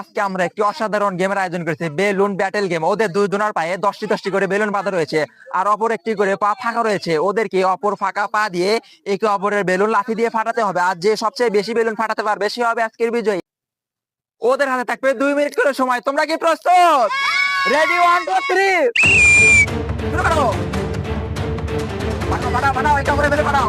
আজকে আমরা একটি অসাধারণ গেমের আয়োজন করেছি, বেলুন ব্যাটেল গেম ওদের দুজনের পায়ে দশটি দশটি করে বেলুন বাঁধা রয়েছে আর অপর একটি করে পা ফাঁকা রয়েছে। ওদেরকে অপর ফাঁকা পা দিয়ে একে অপরের বেলুন লাঠি দিয়ে ফাটাতে হবে। আর যে সবচেয়ে বেশি বেলুন ফাটাতে পারবে, সে হবে আজকের বিজয়ী। ওদের হাতে থাকবে দুই মিনিট করে সময়। তোমরা কি প্রস্তুত? রেডি ওয়ান টু থ্রি শুরু করো। পাঠাও একে অপরের বেলুন পাঠাও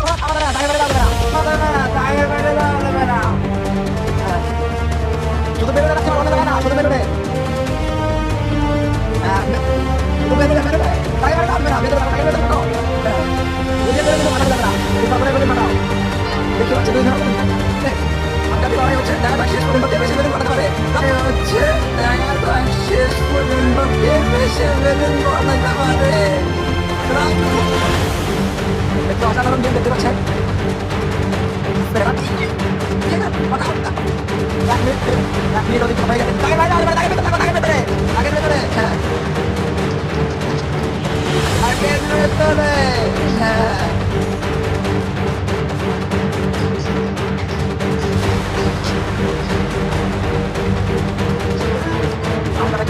বেলুন পাঠাতে পারে অসাধারণ গেম দেখতে পাচ্ছেন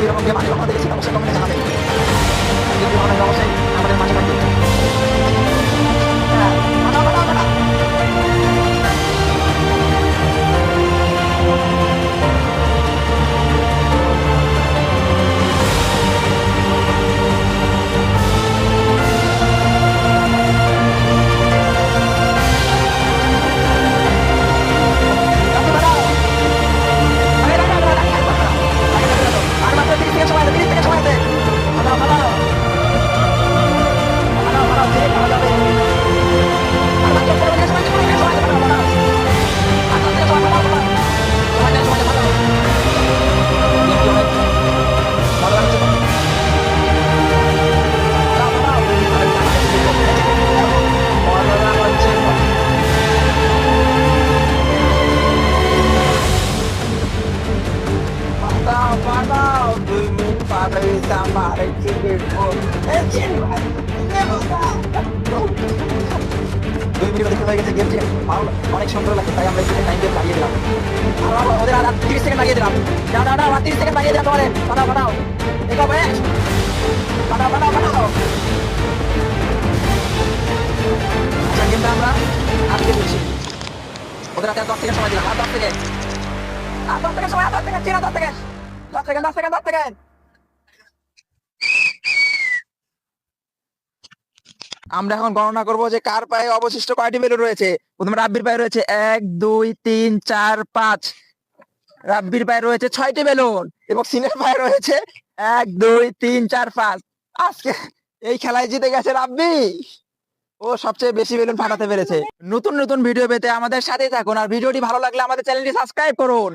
别别把这个 mampu, ya Pak. দেখব এই চিন ভাই, নেব না। দুই মিনিট অধিক হয়ে গেছে গেমটি ভালো অনেক সুন্দর লাগছে তাই আমরা এখানে টাইম দিয়ে লাগিয়ে দিলাম আর ওদের আর তিরিশ সেকেন্ড লাগিয়ে দিলাম দাও দাও দাও আর তিরিশ সেকেন্ড লাগিয়ে দিলাম তোমাদের পাঠাও পাঠাও দেখো ভাই পাঠাও পাঠাও পাঠাও আচ্ছা গেমটা আমরা আজকে দিচ্ছি ওদের হাতে দশ সেকেন্ড সময় দিলাম আর দশ সেকেন্ড আর দশ সেকেন্ড সময় আর দশ সেকেন্ড চিনা দশ সেকেন্ড দশ সেকেন্ড দশ সেকেন্ড দশ সেকেন্ড আমরা এখন গণনা করব যে কার পায়ে অবশিষ্ট কয়টি বেলুন রয়েছে। প্রথমে রাব্বির পায়ে রয়েছে এক, দুই, তিন, চার, পাঁচ। রাব্বির পায়ে রয়েছে ছয়টি বেলুন এবং সিনের পায়ে রয়েছে এক, দুই, তিন, চার, পাঁচ। আজকে এই খেলায় জিতে গেছে রাব্বি। ও সবচেয়ে বেশি বেলুন ফাটাতে পেরেছে। নতুন নতুন ভিডিও পেতে আমাদের সাথেই থাকুন। আর ভিডিওটি ভালো লাগলে আমাদের চ্যানেলটি সাবস্ক্রাইব করুন।